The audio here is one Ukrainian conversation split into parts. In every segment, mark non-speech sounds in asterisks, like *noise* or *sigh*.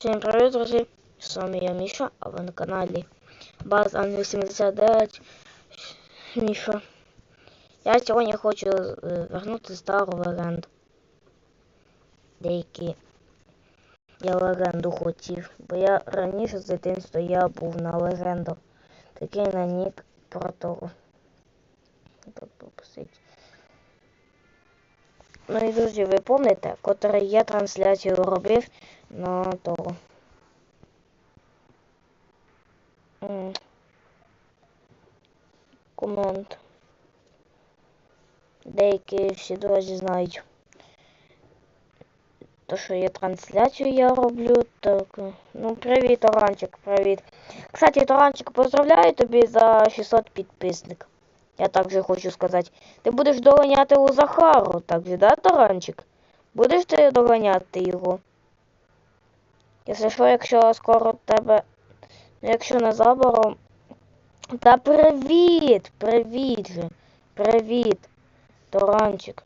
Всім привіт, друзі! З вами я Міша, а ви на каналі База 89 Міша. Я сьогодні хочу е, вернути стару легенду. Деякі я легенду хотів. Бо я раніше з дитинства я був на легенду. Такий на нік про того. Ну і друзі, ви пам'ятаєте, котрий я трансляцію робив на того. Комент. Деякі всі друзі знають. То, що я трансляцію я роблю, так. Ну, привіт, Оранчик, привіт. Кстати, Торанчик, поздравляю тобі за 600 підписників. Я также хочу сказати. Ти будеш доганяти у Захару, так же, да, Таранчик? Будеш ти доганяти його? Якщо що, якщо скоро тебе... Ну, якщо не забором... Та привіт! Привіт же! Привіт! Торанчик.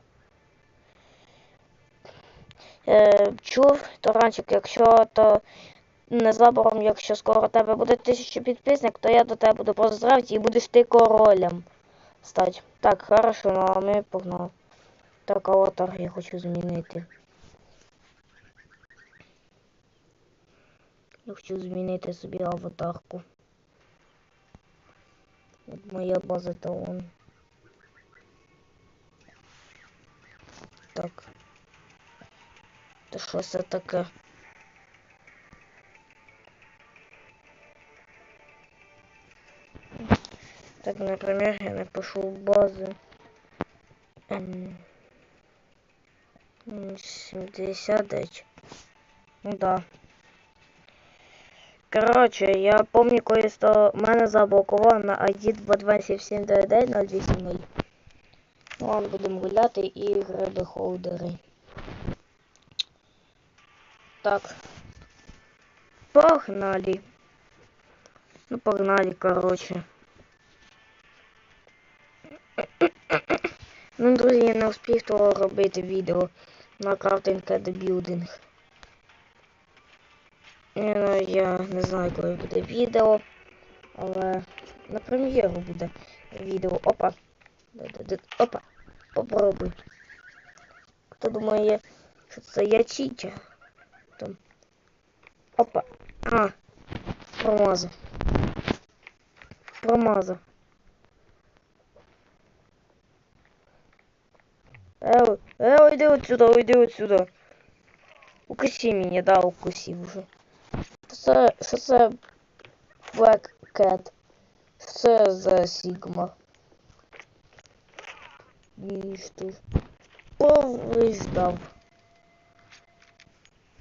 Е, Чув, Торанчик, якщо то незабаром, якщо скоро тебе буде тисяча підписник, то я до тебе буду поздравити і будеш ти королем стать. Так, хорошо, ну а ми погнали. Так, аватар я хочу змінити. Я хочу змінити собі аватарку. От моя база талон. Так. Та що це таке? Так, например, я напишу базы. 79. Ну да. Короче, я помню кое-что мене заблокувало на ID 22799 Ну, ладно, будемо гуляти і гриби холдери. Так. Погнали. Ну, погнали, короче. Ну, друзі, я не успів того робити відео на крафтинг and building. Ну, я не знаю, коли буде відео, але на прем'єру буде відео. Опа. Опа. Попробуй. Хто думає, що це я чіча? Там. Опа. А, промазав. Промазав. Эл, Эл, иди отсюда, уйди отсюда. Укуси меня, да, укуси уже. Что це, Black Cat? Что за Сигма? І що? Повиждав.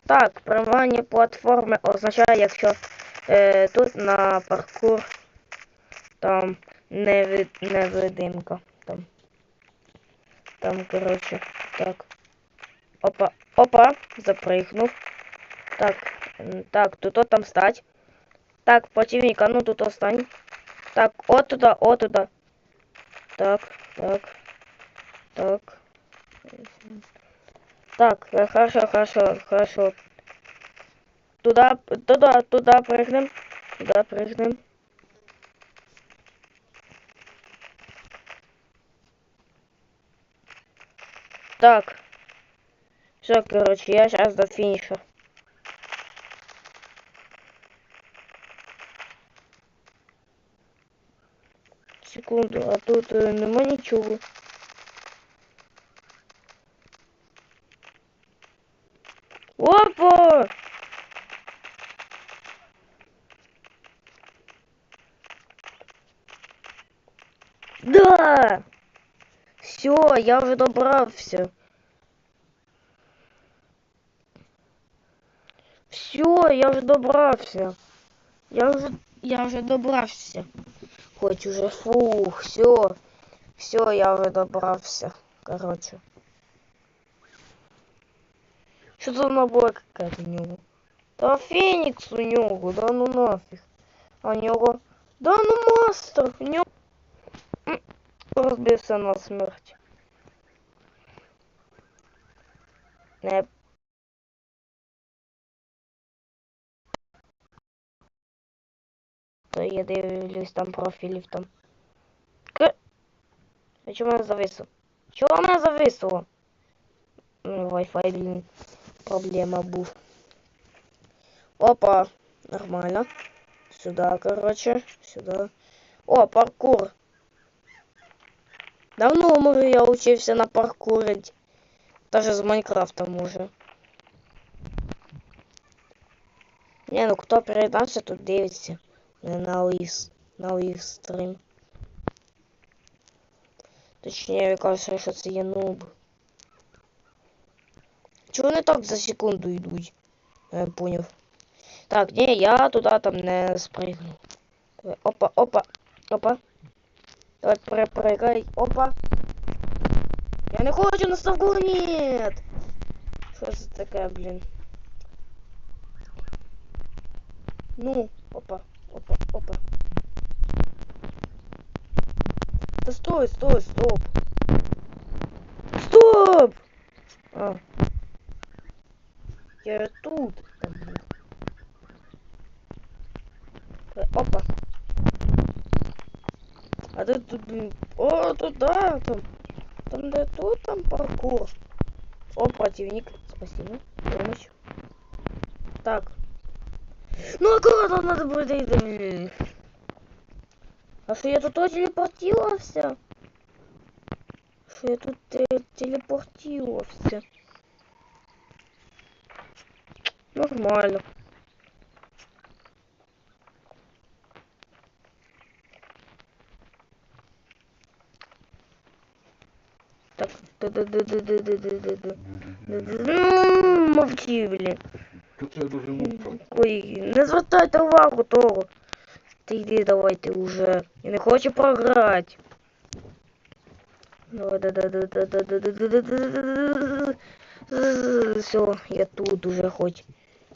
Так, приймання платформи означає, якщо е, тут на паркур там невидимка. Там. Там, короче, так. Опа, опа, запрыгнув. Так, так, тут от там стать. Так, противник, а ну тут остань. Так, от туда, от туда. Так, так, так. Так, хорошо, хорошо, хорошо. Туда, туда, туда прыгнем. Туда прыгнем. Так. Все, короче, я сейчас до финиша. Секунду, а тут е, нема нічого. Опа! Да! Все, я уже добрався. Все, я вже добрався. Я вже я вже добрався. Хоч уже фух, все. Все, я вже добрався. Короче. Що за набор какая-то у нього? Та Фенікс у нього, да ну нафіг. А у нього... Да ну мастер, у нього... Розбився на смерть. Не То я дивлюсь там профілів там. К. А чому мене зависло? Чого мене зависло? Ну, Wi-Fi, блін, проблема був. Опа, нормально. Сюда, короче, сюда. О, паркур. Давно може я учився на паркурить. Даже з Майнкрафтом уже. Не, ну хто перед нами тут дивиться? Не на ліс. На ліс стрім. Точніше, кажуть, що це є нуб. Чого вони так за секунду йдуть? Я поняв. Так, ні, я туди там не спригну. Давай, Опа, опа, опа. Давай перепрыгай. Опа. Я не хочу на ставку, нет. Що це таке, блін? Ну, опа, опа, опа. Да стой, стой, стоп. Стоп! А. Я тут. Опа. А ты тут, о, туда, там, там, да, тут, там паркур. О, противник, спасибо, помощь. Так. Ну аккуратно надо будет идти. А что я тут тоже телепортировался? Что я тут э, телепортировался? Нормально. Так, да да да да да да да да да да да да да Це дуже мука. Ой, не звертайте увагу того. Ти йди давайте уже. Я не хочу да Все, я тут уже хоть.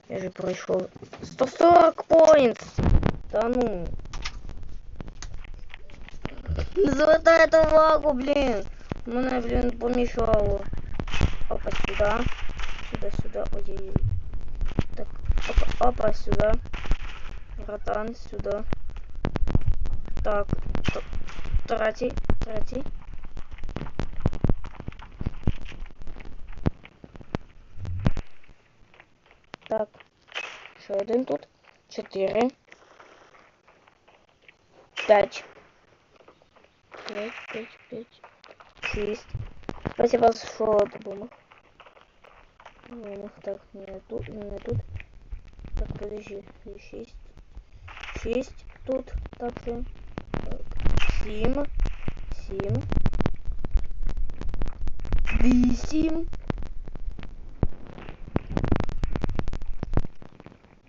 Я же пройшов. 140 поинт! Да ну. Не звертает увагу, блин. Мене, блин, помішало. Опа, сюда. Сюда, сюда. Ой-ой-ой. Так, опа, опа, сюда. Братан, сюда. Так, т- третій, третій. Так, ще один тут. Чотири. П'ять. П'ять, п'ять, п'ять. Шість. Спасибо, що допомог. Допомог. Так, не тут, не тут. Так, подожди, 6. 6 тут также. Так, 7. 7. 8.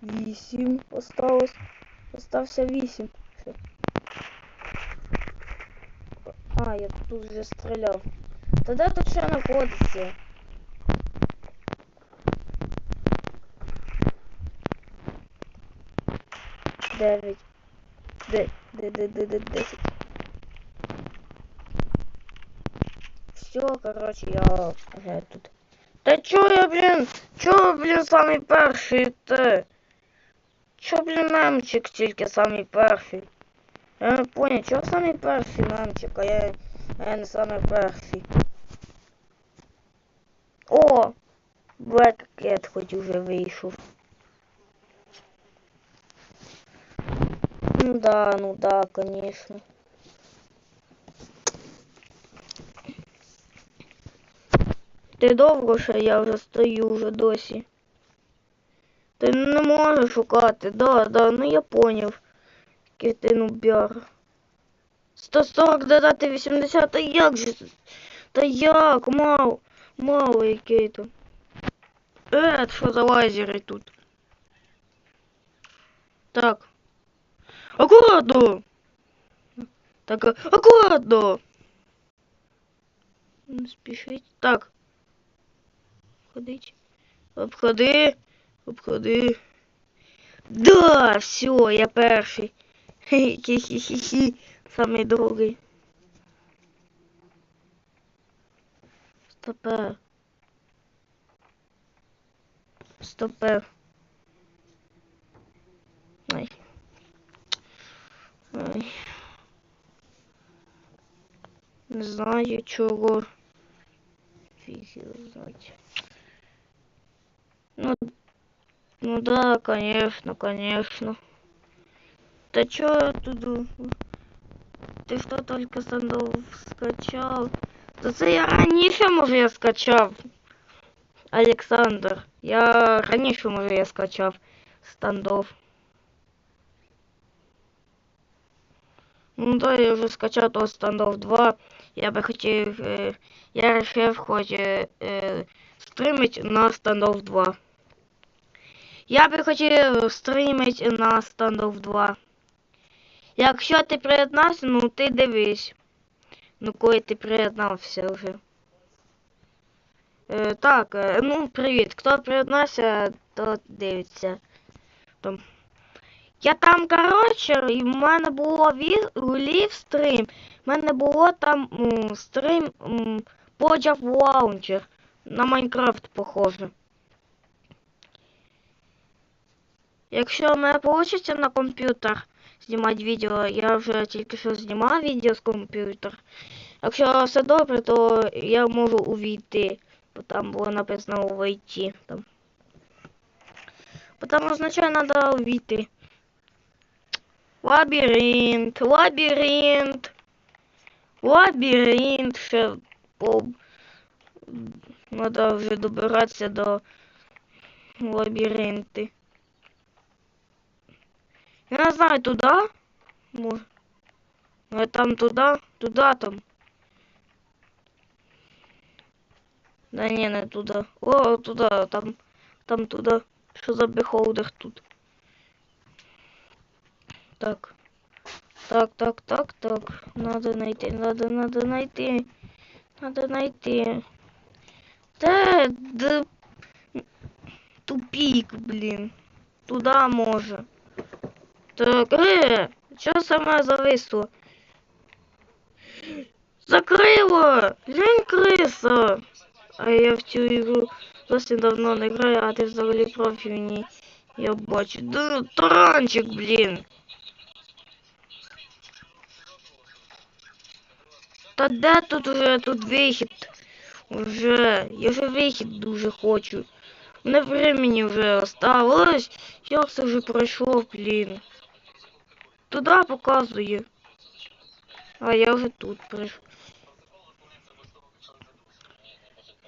8 осталось. Остався висим. 8. А, я тут уже стрелял. Тогда тут ще на кодці. Дев'ять. Де, де, де, де, де, десять. Все, короче, я вже тут. Та чо я, блін? Чо, блін, самий перший ти? Чо, блін, мемчик тільки самий перший? Я не понял, чого самий перший мемчик, а я, я не самий перший. О! Black Cat хоч уже вийшов. Да, ну да, конечно. Ти довго ще я вже стою вже досі. Ти не можеш шукати, да, да, ну я поняв. Який ти нубяр. 140 додати 80, та як же? Та як? Мало, мало який то. Е, що за лазери тут? Так. Аккуратно! Так, аккуратно! Не спішіть. Так. Обходить. Обходи. Обходи. Да, все, я перший. Хі-хі-хі-хі. Самий другий. Стопе. Стопе. Не знаю чего. Фиг знать. Ну, ну да, конечно, конечно. Да чё тут? Ты что только сандов скачал? Да ты я раніше, може, я скачал, Александр. я раніше, може, я скачал стандов. Ну да, я вже скачав того стандов 2. Я би хотів. Е, я вирішив хоч е, е, стримить на стандов 2. Я би хотів стримить на стандов 2. Якщо ти приєднався, ну ти дивись. Ну коли ти приєднався вже. Е, так, е, ну привіт. Хто приєднався, то дивиться. Там. Я там, коротше, і в мене було лів стрім. В мене було там м, стрім Pojав Launcher. На Майнкрафт похоже. Якщо в мене вийде на комп'ютер знімати відео, я вже тільки що знімав відео з комп'ютера. Якщо все добре, то я можу увійти. Бо там було написано увійти. Там. Бо там означає треба увійти. Лабіринт, лабіринт. Лабіринт. Ще по... Надо вже добиратися до лабіринти. Я не знаю, туда? Може. Ну, там туда, туда там. Да не, не туда. О, туда, там, там туда. Що за бехолдер тут? Так. Так, так, так, так. Надо найти, надо, надо найти. Надо найти. Да, да. Тупик, блин. Туда може. Так, е, що саме зависло? Закрило! Глянь, криса! А я в цю ігру досить давно не граю, а ти взагалі профі в ній. Я бачу. Да, таранчик, блін. Та де тут уже тут вихід? Уже. Я вже вихід дуже хочу. Не времени вже осталось. Як це вже пройшло, блін. Туда показує. А я вже тут прийшов.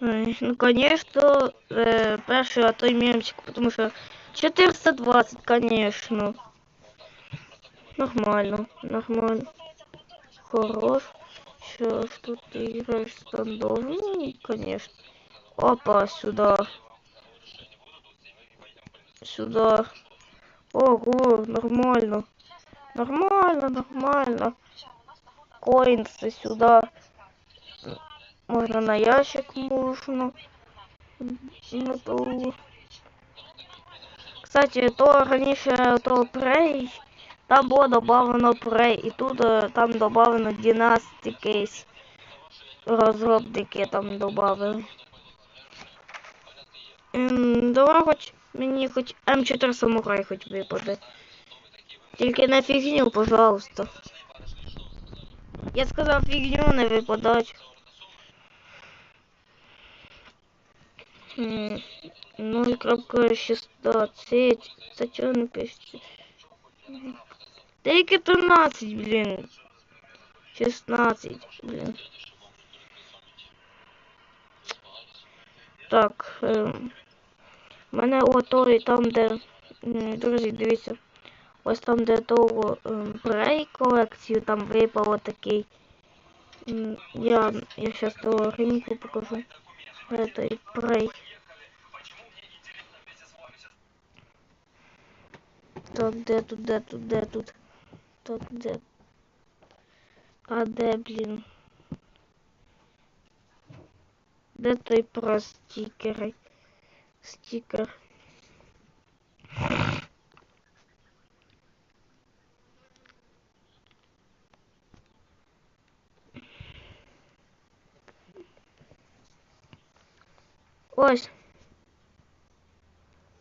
Ну, конечно, э, перший, а то и мемчик, потому что 420, конечно. Нормально, нормально. Хорош. Что тут ты играешь стандов? Ну, конечно. Опа, сюда. Сюда. Ого, нормально. Нормально, нормально. Коинсы сюда. Можно на ящик, можно. На ту. Кстати, то раніше то Prey, там було добавлено Prey, і тут е, там добавлено Dynasty Case. Розробники там добавили. Ем, давай хоч мені хоч М4 самурай хоч випаде. Тільки на фігню, пожалуйста. Я сказав фігню не випадать. М, 0.16. Це чого не пишеться? Тільки 13, блін. 16, блін. Так. У мене отой там, де. Друзі, дивіться. Ось там, де того ем, прей колекцію, там випало такий. Я, я зараз того реміку покажу. Этой прей. Так, де тут, де тут, де тут? Так, де? А де, блін? Де той про стікери? Стікер. Ось.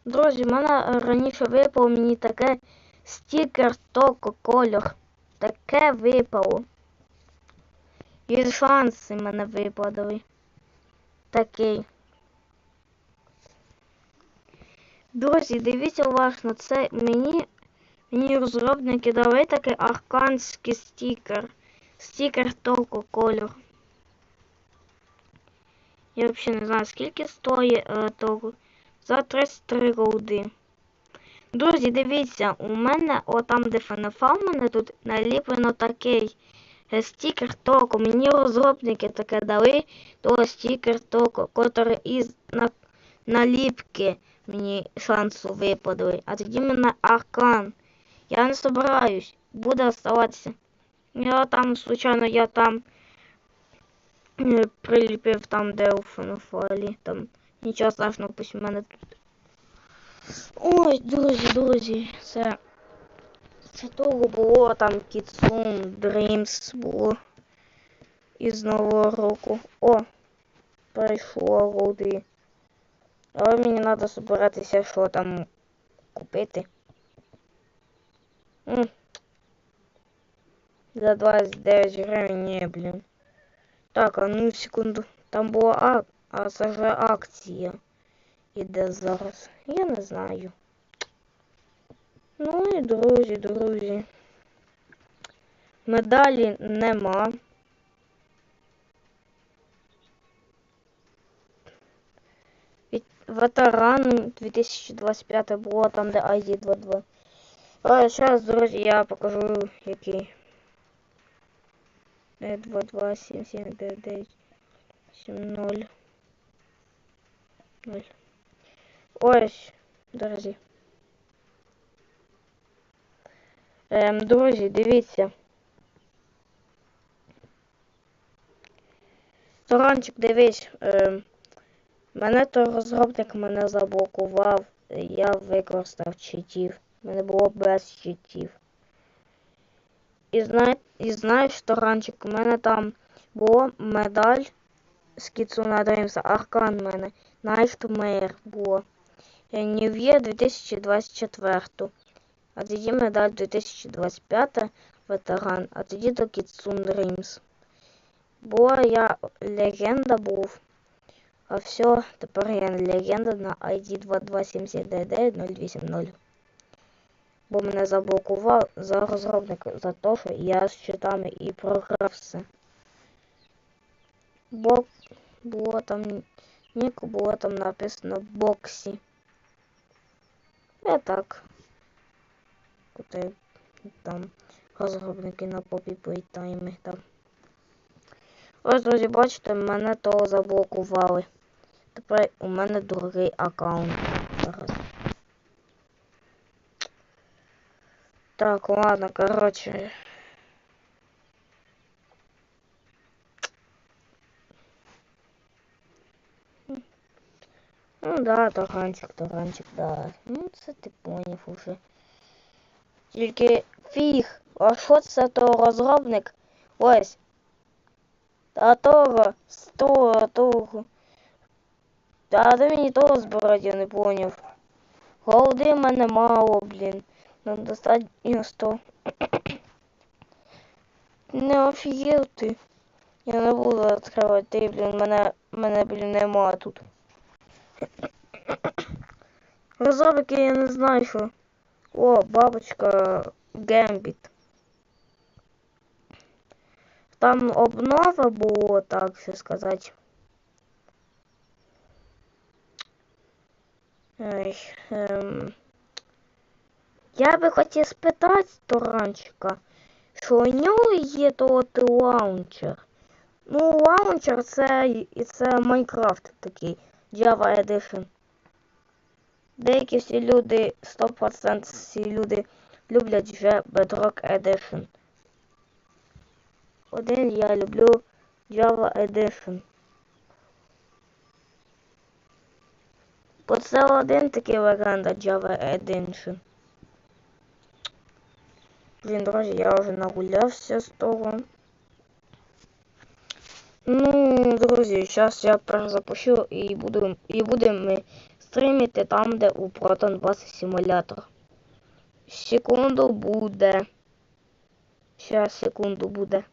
Друзі, в мене е, раніше випало мені таке Стікер токо кольор. Таке випало. І шанси мене випадали. Такий. Друзі, дивіться уважно, це мені, мені розробники дали такий арканський стікер. Стікер толку кольор. Я взагалі не знаю, скільки стоїть е, толку. За 33 голди. Друзі, дивіться, у мене, отам, де ФНФ, у мене тут наліплено такий е, стікер току. Мені розробники таке дали, то стікер току, котрий із на, наліпки мені шансу випадали. А тоді мене аркан. Я не собираюсь, буде оставатися. Я там, случайно, я там е, приліпив там, де у фенофалі. Там нічого страшного, пусть у мене тут. Ой, друзі, друзі, це. Це того було там Kitsune Dreams було. Із Нового року. О! Прийшло голди. Але мені треба збиратися, що там купити. М. За 29 гривень, ні, блін. Так, а ну секунду. Там була ак... а це ж акція. Іде зараз. Я не знаю. Ну і друзі, друзі. Медалі нема. Ветеран 2025 було там, де ID 22. А зараз, друзі, я покажу який. 22, 7, 7, 9, 9, 7, 0. 0. Ось, друзі. Ем, друзі, дивіться. Таранчик, дивись. Ем, мене то розробник мене заблокував. Я використав читів. Мене було без читів. І, знає, і знаєш, Таранчик, у мене там була медаль з Кіцуна Дреймса, аркан у мене. Nightmare було. Нів'є 2024. А тоді медаль 2025 ветеран, а тоді до Kitsune Dreams. Була я легенда був. А все, тепер я легенда на ID 2279980. Бо мене заблокував за розробник за те, що я з читами і програв все. Бо було там Ніку було там написано боксі. Я так. Куди там розробники на попі плейтайми там. Ось, друзі, бачите, мене того заблокували. Тепер у мене другий аккаунт. Зараз. Так, ладно, короче. Да, таранчик, таранчик, да. Ну це ти поняв уже. Тільки фіг, а що це то розробник? Ось. Та того, з того, того. Та де мені того збирати, я не поняв. Голди в мене мало, блін. Нам достатньо 100. *clears throat* Не офігел ти. Я не буду відкривати, ти, блін, мене, мене, блін, нема тут. Розробники я не знаю що. О, бабочка Гембіт. Там обнова було, так що сказати. Ой, ем... Я би хотів спитати Торанчика, що у нього є то лаунчер. Ну, лаунчер це і це Майнкрафт такий. Java Edition. Деякі всі люди, 100% всі люди люблять вже Bedrock Edition. Один я люблю Java Edition. Бо це один такий легенда Java Edition. Блін, друзі, я вже нагулявся з того. Ну, друзі, зараз я перезапущу і буду і будемо стримити там, де у Proton Bus симулятор. Секунду буде. Зараз секунду буде.